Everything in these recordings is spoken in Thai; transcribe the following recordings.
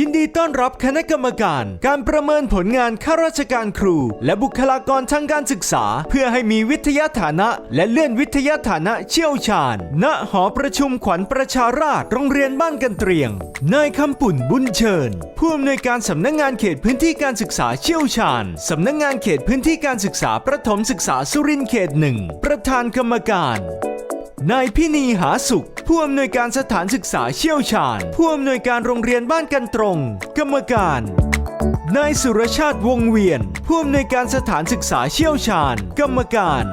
ยินดีต้อนรับคณะกรรมการ การประเมินผลงานข้าราชการครู และบุคลากรทางการศึกษา เพื่อให้มีวิทยาฐานะ และเลื่อนวิทยาฐานะเชี่ยวชาญ ณ หอประชุมขวัญประชาราษฎรโรงเรียนบ้านกันเตรียง นายคำปุ่นบุญเชิญ ผู้อำนวยการสำนักงานเขตพื้นที่การศึกษาเชี่ยวชาญ สำนักงานเขตพื้นที่การศึกษาประถมศึกษาสุรินทร์เขตหนึ่ง ประธานกรรมการ นายพินีหาสุข ผู้อำนวยการสถานศึกษาเชี่ยวชาญ ผู้อำนวยการโรงเรียนบ้านกันตรง กรรมการ นายสุรชาติวงเวียน ผู้อำนวยการสถานศึกษาเชี่ยวชาญ กรรมการ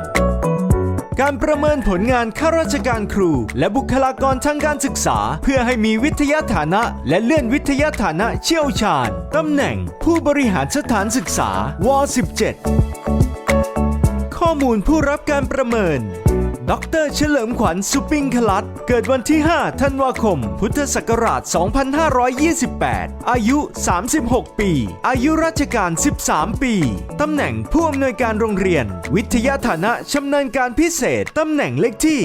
การประเมินผลงานข้าราชการครู และบุคลากรทางการศึกษา เพื่อให้มีวิทยาฐานะ และเลื่อนวิทยาฐานะเชี่ยวชาญตำแหน่ง ผู้บริหารสถานศึกษาว 17 ข้อมูลผู้รับการประเมิน ดรเฉลิมขวัญสุปิงคลัตเกิดวันที่ 5 ธันวาคม พุทธศักราช 2528 อายุ 36 ปี อายุราชการ 13 ปี ตำแหน่งผู้อำนวยการโรงเรียน วิทยาฐานะชำนาญการพิเศษ ตำแหน่งเลขที่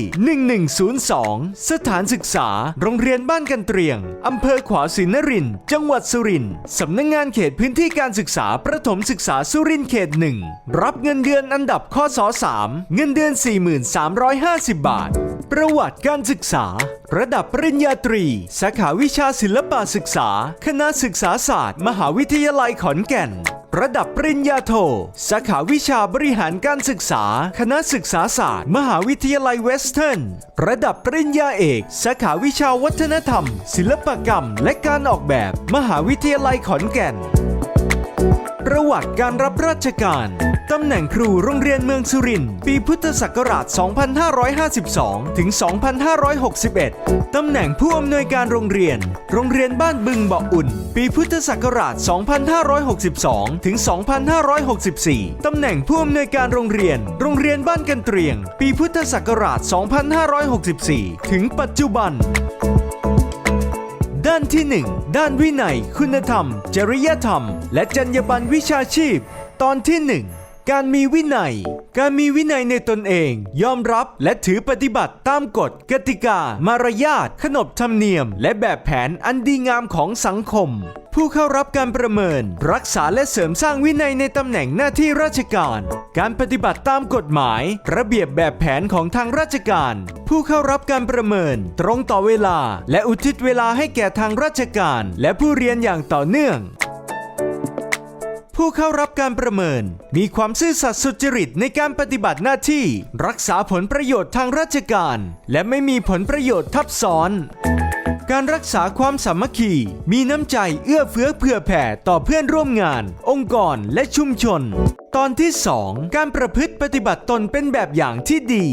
1102 สถานศึกษา โรงเรียนบ้านกันเตรียง อำเภอขวาวศรีนรินจังหวัดสุรินทร์สำนักงงานเขตพื้นที่การศึกษาประถมศึกษาสุรินทร์เขตหนึ่งรับเงินเดือนอันดับข้อศ3เงินเดือน4350 บาท ประวัติการศึกษา ระดับปริญญาตรี สาขาวิชาศิลปศึกษา คณะศึกษาศาสตร์ มหาวิทยาลัยขอนแก่น ระดับปริญญาโท สาขาวิชาบริหารการศึกษา คณะศึกษาศาสตร์ มหาวิทยาลัยเวสเทิร์น ระดับปริญญาเอก สาขาวิชาวัฒนธรรม ศิลปกรรม และการออกแบบ มหาวิทยาลัยขอนแก่น ประวัติการรับราชการ ตำแหน่งครูโรงเรียนเมืองสุรินทร์ปีพุทธศักราช 2552 ถึง 2561 ตำแหน่งผู้อำนวยการโรงเรียน โรงเรียนบ้านบึงบาะอุ่น ปีพุทธศักราช 2562 ถึง 2564 ตำแหน่งผู้อำนวยการโรงเรียน โรงเรียนบ้านกันเตรียง ปีพุทธศักราช 2564 ถึงปัจจุบันด้านที่ 1 ด้านวินัย คุณธรรม จริยธรรม และจรรยาบรรณวิชาชีพ ตอนที่ 1 การมีวินัย การมีวินัยในตนเอง ยอมรับและถือปฏิบัติตามกฎ กติกา มารยาท ขนบธรรมเนียม และแบบแผนอันดีงามของสังคม ผู้เข้ารับการประเมิน รักษาและเสริมสร้างวินัยในตำแหน่งหน้าที่ราชการ การปฏิบัติตามกฎหมาย ระเบียบแบบแผนของทางราชการ ผู้เข้ารับการประเมิน ตรงต่อเวลา และอุทิศเวลาให้แก่ทางราชการ และผู้เรียนอย่างต่อเนื่อง ผู้เข้ารับการประเมิน มีความซื่อสัตย์สุจริตในการปฏิบัติหน้าที่ รักษาผลประโยชน์ทางราชการ และไม่มีผลประโยชน์ทับซ้อน การรักษาความสามัคคี มีน้ำใจเอื้อเฟื้อเผื่อแผ่ต่อเพื่อนร่วมงาน องค์กรและชุมชน ตอนที่ 2 การประพฤติปฏิบัติตนเป็นแบบอย่างที่ดี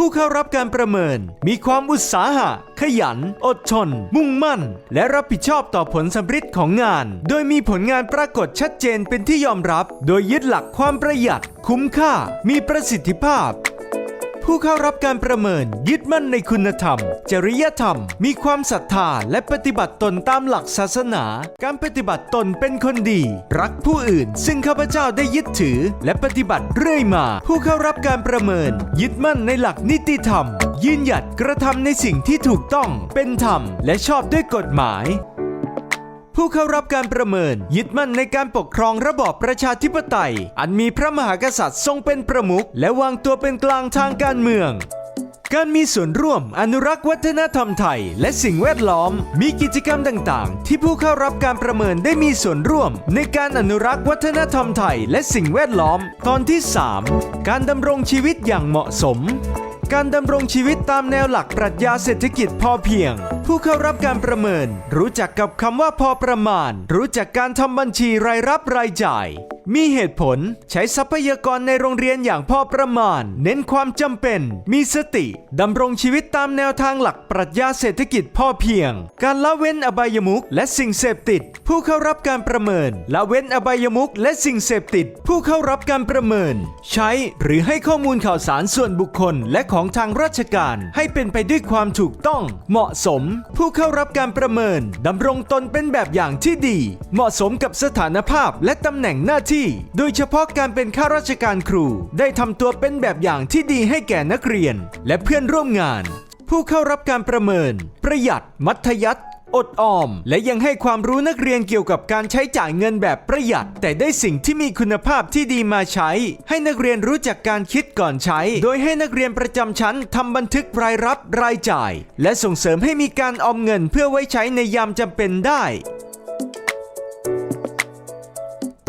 ผู้เข้ารับการประเมิน มีความอุตสาหะ ขยัน อดทน มุ่งมั่น และรับผิดชอบต่อผลสำฤทธิ์ของงาน โดยมีผลงานปรากฏชัดเจนเป็นที่ยอมรับ โดยยึดหลักความประหยัด คุ้มค่า มีประสิทธิภาพ ผู้เข้ารับการประเมินยึดมั่นในคุณธรรม จริยธรรม มีความศรัทธาและปฏิบัติตนตามหลักศาสนา การปฏิบัติตนเป็นคนดี รักผู้อื่น ซึ่งข้าพเจ้าได้ยึดถือ และปฏิบัติเรื่อยมา ผู้เข้ารับการประเมิน ยึดมั่นในหลักนิติธรรม ยืนหยัดกระทำในสิ่งที่ถูกต้องเป็นธรรม และชอบด้วยกฎหมาย ผู้เข้ารับการประเมิน ยึดมั่นในการปกครองระบอบประชาธิปไตย อันมีพระมหากษัตริย์ทรงเป็นประมุขและวางตัวเป็นกลางทางการเมืองการมีส่วนร่วมอนุรักษ์วัฒนธรรมไทย และสิ่งแวดล้อม มีกิจกรรมต่างๆ ที่ผู้เข้ารับการประเมินได้มีส่วนร่วม ในการอนุรักษ์วัฒนธรรมไทย และสิ่งแวดล้อม ตอนที่ 3 การดำรงชีวิตอย่างเหมาะสม การดำรงชีวิตตามแนวหลักปรัชญาเศรษฐกิจพอเพียง ผู้เข้ารับการประเมิน รู้จักกับคำว่าพอประมาณ รู้จักการทำบัญชีรายรับรายจ่าย มีเหตุผล ใช้ทรัพยากรในโรงเรียนอย่างพอประมาณ เน้นความจำเป็น มีสติดำรงชีวิตตามแนวทางหลักปรัชญาเศรษฐกิจพอเพียง การละเว้นอบายมุขและสิ่งเสพติด ผู้เข้ารับการประเมิน ละเว้นอบายมุขและสิ่งเสพติด ผู้เข้ารับการประเมิน ใช้หรือให้ข้อมูลข่าวสารส่วนบุคคลและของทางราชการ ให้เป็นไปด้วยความถูกต้อง เหมาะสม ผู้เข้ารับการประเมินดำรงตนเป็นแบบอย่างที่ดี เหมาะสมกับสถานภาพและตำแหน่งหน้าที่โดยเฉพาะการเป็นข้าราชการครู ได้ทำตัวเป็นแบบอย่างที่ดีให้แก่นักเรียน และเพื่อนร่วมงาน ผู้เข้ารับการประเมิน ประหยัด มัธยัติอดออม และยังให้ความรู้นักเรียนเกี่ยวกับการใช้จ่ายเงินแบบประหยัด แต่ได้สิ่งที่มีคุณภาพที่ดีมาใช้ ให้นักเรียนรู้จักการคิดก่อนใช้ โดยให้นักเรียนประจำชั้นทำบันทึกรายรับรายจ่าย และส่งเสริมให้มีการออมเงินเพื่อไว้ใช้ในยามจำเป็นได้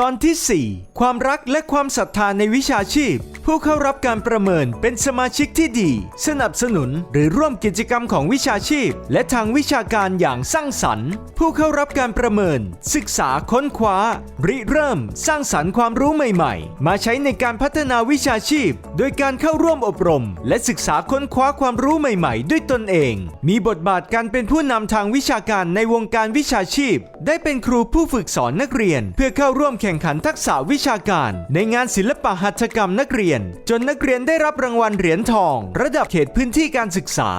ตอนที่ 4 ความรักและความศรัทธาในวิชาชีพ ผู้เข้ารับการประเมินเป็นสมาชิกที่ดี สนับสนุนหรือร่วมกิจกรรมของวิชาชีพ และทางวิชาการอย่างสร้างสรรค์ ผู้เข้ารับการประเมิน ศึกษาค้นคว้า ริเริ่ม สร้างสรรค์ความรู้ใหม่ ๆ มาใช้ในการพัฒนาวิชาชีพ โดยการเข้าร่วมอบรม และศึกษาค้นคว้าความรู้ใหม่ ๆ ด้วยตนเอง มีบทบาทการเป็นผู้นำทางวิชาการในวงการวิชาชีพ ได้เป็นครูผู้ฝึกสอนนักเรียน เพื่อเข้าร่วมแข่งข่งขันทักษะวิชาการ ในงานศิลปะหัตถกรรมนักเรียน จนนักเรียนได้รับรางวัลเหรียญทอง ระดับเขตพื้นที่การศึกษา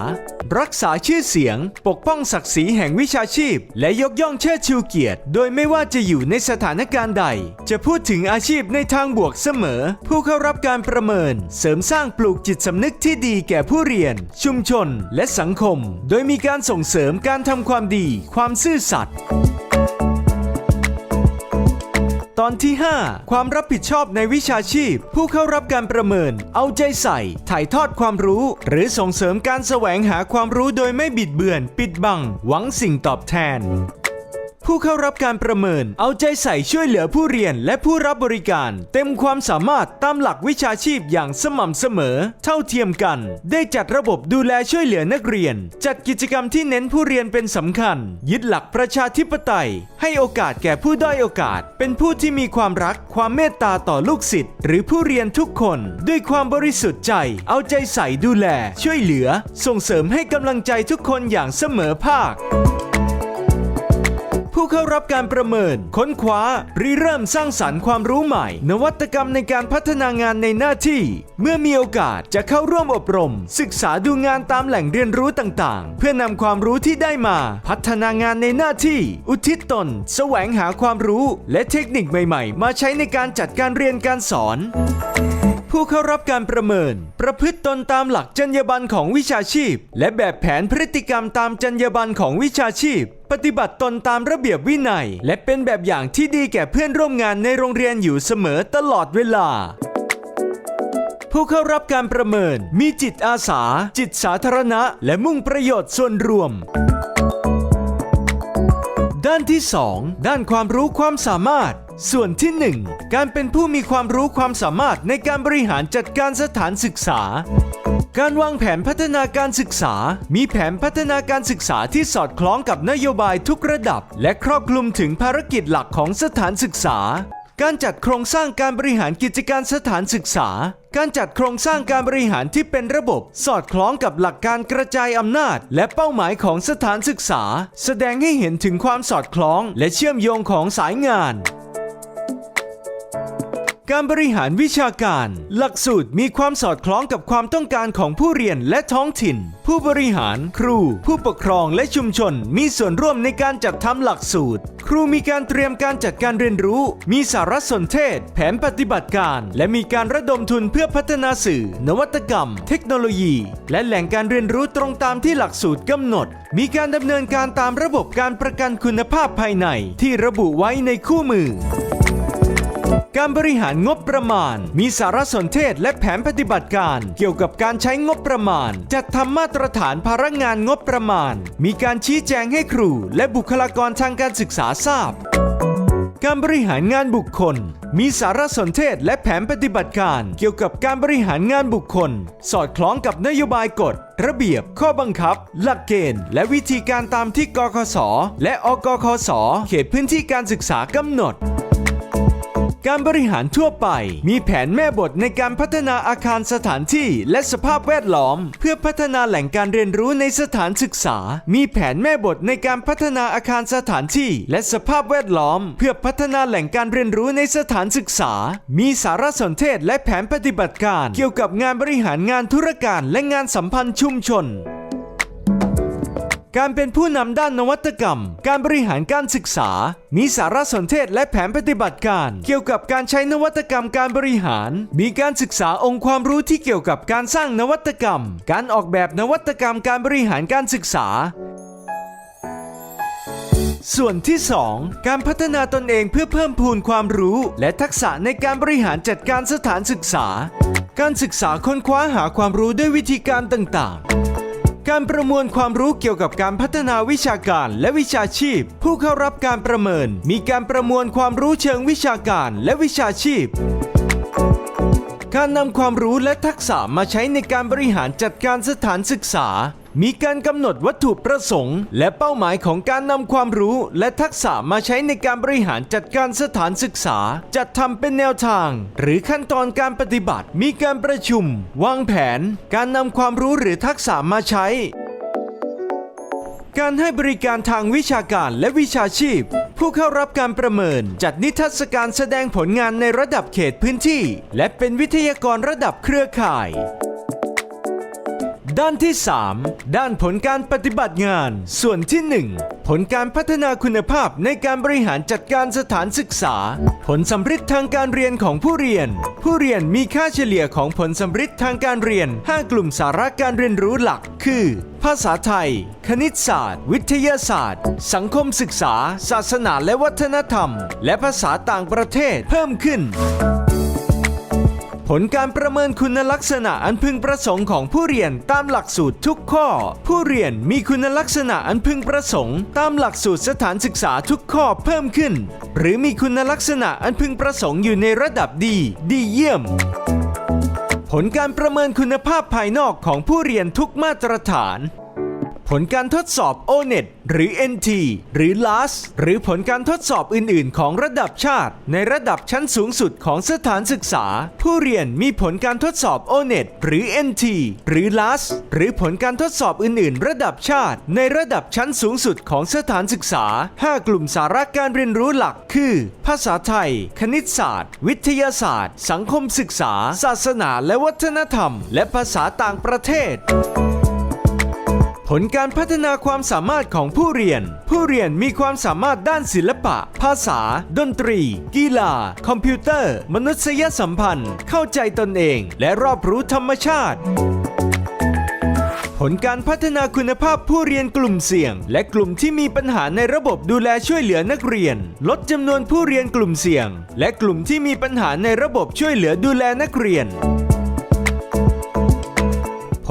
รักษาชื่อเสียง ปกป้องศักดิ์ศรีแห่งวิชาชีพ และยกย่องเชิดชูเกียรติ โดยไม่ว่าจะอยู่ในสถานการณ์ใด จะพูดถึงอาชีพในทางบวกเสมอ ผู้เข้ารับการประเมิน เสริมสร้างปลูกจิตสำนึกที่ดีแก่ผู้เรียน ชุมชน และสังคม โดยมีการส่งเสริมการทำความดี ความซื่อสัตย์ อนที่ 5 ความรับผิดชอบในวิชาชีพ ผู้เข้ารับการประเมิน เอาใจใส่ ถ่ายทอดความรู้ หรือส่งเสริมการแสวงหาความรู้โดยไม่บิดเบือน ปิดบัง หวังสิ่งตอบแทน ผู้เข้ารับการประเมิน เอาใจใส่ช่วยเหลือผู้เรียนและผู้รับบริการ เต็มความสามารถตามหลักวิชาชีพอย่างสม่ำเสมอ เท่าเทียมกัน ได้จัดระบบดูแลช่วยเหลือนักเรียน จัดกิจกรรมที่เน้นผู้เรียนเป็นสำคัญ ยึดหลักประชาธิปไตย ให้โอกาสแก่ผู้ด้อยโอกาส เป็นผู้ที่มีความรักความเมตตาต่อลูกศิษย์หรือผู้เรียนทุกคน ด้วยความบริสุทธิ์ใจ เอาใจใส่ดูแล ช่วยเหลือ ส่งเสริมให้กำลังใจทุกคนอย่างเสมอภาค ผู้เข้ารับการประเมิน ค้นคว้าริเริ่มสร้างสรรค์ความรู้ใหม่ นวัตกรรมในการพัฒนางานในหน้าที่ เมื่อมีโอกาสจะเข้าร่วมอบรม ศึกษาดูงานตามแหล่งเรียนรู้ต่างๆ เพื่อนำความรู้ที่ได้มา พัฒนางานในหน้าที่ อุทิศตน แสวงหาความรู้ และเทคนิคใหม่ ๆ มาใช้ในการจัดการเรียนการสอน ผู้เข้ารับการประเมิน ประพฤติตนตามหลักจรรยาบรรณของวิชาชีพ และแบบแผนพฤติกรรมตามจรรยาบรรณของวิชาชีพ ปฏิบัติตนตามระเบียบวินัย และเป็นแบบอย่างที่ดีแก่เพื่อนร่วมงานในโรงเรียนอยู่เสมอตลอดเวลาผู้เข้ารับการประเมินมีจิตอาสา จิตสาธารณะ และมุ่งประโยชน์ส่วนรวม ด้านที่ 2 ด้านความรู้ความสามารถ ส่วนที่ 1 การเป็นผู้มีความรู้ความสามารถในการบริหารจัดการสถานศึกษา การวางแผนพัฒนาการศึกษา มีแผนพัฒนาการศึกษาที่สอดคล้องกับนโยบายทุกระดับ และครอบคลุมถึงภารกิจหลักของสถานศึกษา การจัดโครงสร้างการบริหารกิจการสถานศึกษา การจัดโครงสร้างการบริหารที่เป็นระบบ สอดคล้องกับหลักการกระจายอำนาจ และเป้าหมายของสถานศึกษา แสดงให้เห็นถึงความสอดคล้อง และเชื่อมโยงของสายงาน การบริหารวิชาการ หลักสูตรมีความสอดคล้องกับความต้องการของผู้เรียนและท้องถิ่น ผู้บริหาร ครู ผู้ปกครองและชุมชน มีส่วนร่วมในการจัดทำหลักสูตร ครูมีการเตรียมการจัดการเรียนรู้ มีสารสนเทศ แผนปฏิบัติการ และมีการระดมทุนเพื่อพัฒนาสื่อ นวัตกรรม เทคโนโลยี และแหล่งการเรียนรู้ตรงตามที่หลักสูตรกำหนด มีการดำเนินการตามระบบการประกันคุณภาพภายใน ที่ระบุไว้ในคู่มือ การบริหารงบประมาณ มีสารสนเทศและแผนปฏิบัติการ เกี่ยวกับการใช้งบประมาณ จัดทำมาตรฐานภาระงานงบประมาณ มีการชี้แจงให้ครู และบุคลากรทางการศึกษาทราบ การบริหารงานบุคคล มีสารสนเทศและแผนปฏิบัติการ เกี่ยวกับการบริหารงานบุคคล สอดคล้องกับนโยบายกฎ ระเบียบ ข้อบังคับ หลักเกณฑ์ และวิธีการตามที่กคส และอกคส เขตพื้นที่การศึกษากำหนด การบริหารทั่วไป มีแผนแม่บทในการพัฒนาอาคารสถานที่และสภาพแวดล้อม เพื่อพัฒนาแหล่งการเรียนรู้ในสถานศึกษา มีแผนแม่บทในการพัฒนาอาคารสถานที่และสภาพแวดล้อม เพื่อพัฒนาแหล่งการเรียนรู้ในสถานศึกษา มีสารสนเทศและแผนปฏิบัติการ เกี่ยวกับงานบริหารงานธุรการและงานสัมพันธ์ชุมชน การเป็นผู้นำด้านนวัตกรรม การบริหารการศึกษา มีสารสนเทศและแผนปฏิบัติการ เกี่ยวกับการใช้นวัตกรรมการบริหาร มีการศึกษาองค์ความรู้ที่เกี่ยวกับการสร้างนวัตกรรม การออกแบบนวัตกรรมการบริหารการศึกษา ส่วนที่ 2 การพัฒนาตนเองเพื่อเพิ่มพูนความรู้ และทักษะในการบริหารจัดการสถานศึกษา การศึกษาค้นคว้าหาความรู้ด้วยวิธีการต่างๆ การประมวลความรู้เกี่ยวกับการพัฒนาวิชาการและวิชาชีพ ผู้เข้ารับการประเมิน มีการประมวลความรู้เชิงวิชาการและวิชาชีพการนำความรู้และทักษะมาใช้ในการบริหารจัดการสถานศึกษา มีการกำหนดวัตถุประสงค์ และเป้าหมายของการนำความรู้และทักษะมาใช้ในการบริหารจัดการสถานศึกษา จัดทำเป็นแนวทาง หรือขั้นตอนการปฏิบัติ มีการประชุม วางแผน การนำความรู้หรือทักษะมาใช้ การให้บริการทางวิชาการและวิชาชีพผู้เข้ารับการประเมิน จัดนิทรรศการแสดงผลงานในระดับเขตพื้นที่ และเป็นวิทยากรระดับเครือข่าย ด้านที่ 3 ด้านผลการปฏิบัติงาน ส่วนที่ 1 ผลการพัฒนาคุณภาพในการบริหารจัดการสถานศึกษา ผลสำฤทธิ์ทางการเรียนของผู้เรียน ผู้เรียนมีค่าเฉลี่ยของผลสำฤทธิ์ทางการเรียน 5 กลุ่มสาระการเรียนรู้หลัก คือ ภาษาไทย คณิตศาสตร์ วิทยาศาสตร์ สังคมศึกษา ศาสนาและวัฒนธรรม และภาษาต่างประเทศเพิ่มขึ้น ผลการประเมินคุณลักษณะอันพึงประสงค์ของผู้เรียนตามหลักสูตรทุกข้อ ผู้เรียนมีคุณลักษณะอันพึงประสงค์ ตามหลักสูตรสถานศึกษาทุกข้อเพิ่มขึ้น หรือมีคุณลักษณะอันพึงประสงค์อยู่ในระดับดี ดีเยี่ยมผลการประเมินคุณภาพภายนอกของผู้เรียนทุกมาตรฐาน ผลการทดสอบ O-NET หรือ NT หรือ LAS หรือผลการทดสอบอื่น ๆ ของระดับชาติ ในระดับชั้นสูงสุดของสถานศึกษา ผู้เรียนมีผลการทดสอบ O-NET หรือ NT หรือ LAS หรือผลการทดสอบอื่น ๆ ระดับชาติ ในระดับชั้นสูงสุดของสถานศึกษา 5 กลุ่มสาระการเรียนรู้หลักคือ ภาษาไทย คณิตศาสตร์ วิทยาศาสตร์ สังคมศึกษา ศาสนาและวัฒนธรรม และภาษาต่างประเทศ ผลการพัฒนาความสามารถของผู้เรียน ผู้เรียนมีความสามารถด้านศิลปะ ภาษา ดนตรี กีฬา คอมพิวเตอร์ มนุษยสัมพันธ์ เข้าใจตนเอง และรอบรู้ธรรมชาติผลการพัฒนาคุณภาพผู้เรียนกลุ่มเสี่ยง และกลุ่มที่มีปัญหาในระบบดูแลช่วยเหลือนักเรียน ลดจำนวนผู้เรียนกลุ่มเสี่ยง และกลุ่มที่มีปัญหาในระบบช่วยเหลือดูแลนักเรียน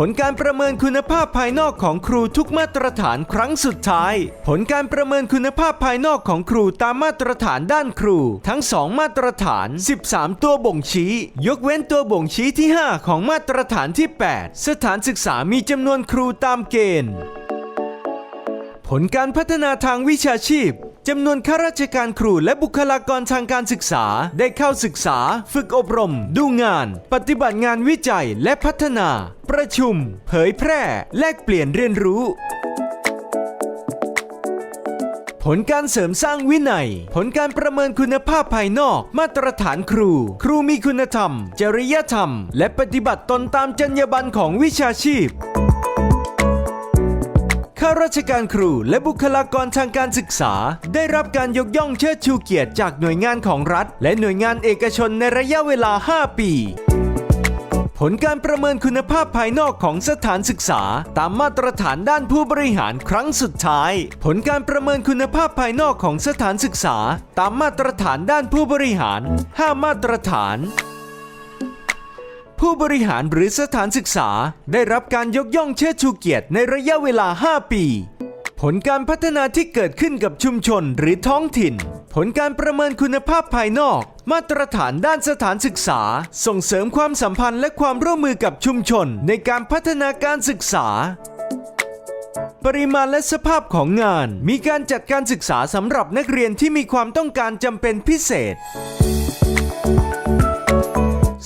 ผลการประเมินคุณภาพภายนอกของครูทุกมาตรฐานครั้งสุดท้าย ผลการประเมินคุณภาพภายนอกของครูตามมาตรฐานด้านครู ทั้ง 2 มาตรฐาน 13 ตัวบ่งชี้ ยกเว้นตัวบ่งชี้ที่ 5 ของมาตรฐานที่ 8 สถานศึกษามีจำนวนครูตามเกณฑ์ ผลการพัฒนาทางวิชาชีพ จำนวนข้าราชการครูและบุคลากรทางการศึกษาได้เข้าศึกษา ฝึกอบรม ดูงาน ปฏิบัติงานวิจัยและพัฒนา ประชุม เผยแพร่ แลกเปลี่ยนเรียนรู้ผลการเสริมสร้างวินัย ผลการประเมินคุณภาพภายนอก มาตรฐานครู ครูมีคุณธรรม จริยธรรม และปฏิบัติตนตามจรรยาบรรณของวิชาชีพ ข้าราชการครูและบุคลากรทางการศึกษา ได้รับการยกย่องเชิดชูเกียรติจากหน่วยงานของรัฐ และหน่วยงานเอกชนในระยะเวลา 5 ปีผลการประเมินคุณภาพภายนอกของสถานศึกษา ตามมาตรฐานด้านผู้บริหารครั้งสุดท้าย ผลการประเมินคุณภาพภายนอกของสถานศึกษา ตามมาตรฐานด้านผู้บริหาร 5 มาตรฐาน ผู้บริหารหรือสถานศึกษาได้รับการยกย่องเชิดชูเกียรติในระยะเวลา 5 ปี ผลการพัฒนาที่เกิดขึ้นกับชุมชนหรือท้องถิ่น ผลการประเมินคุณภาพภายนอก มาตรฐานด้านสถานศึกษา ส่งเสริมความสัมพันธ์และความร่วมมือกับชุมชนในการพัฒนาการศึกษาปริมาณและสภาพของงาน มีการจัดการศึกษาสำหรับนักเรียนที่มีความต้องการจำเป็นพิเศษ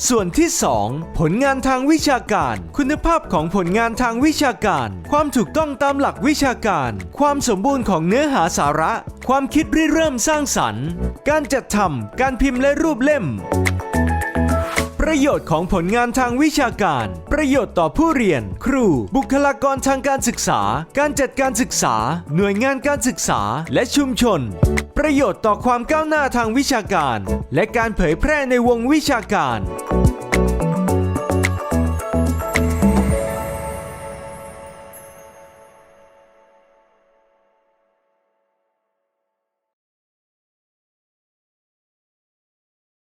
ส่วนที่ 2 ผลงานทางวิชาการ คุณภาพของผลงานทางวิชาการ ความถูกต้องตามหลักวิชาการ ความสมบูรณ์ของเนื้อหาสาระ ความคิดริเริ่มสร้างสรรค์ การจัดทำการพิมพ์และรูปเล่มประโยชน์ของผลงานทางวิชาการ ประโยชน์ต่อผู้เรียน ครู บุคลากรทางการศึกษา การจัดการศึกษา หน่วยงานการศึกษา และชุมชน ประโยชน์ต่อความก้าวหน้าทางวิชาการ และการเผยแพร่ในวงวิชาการ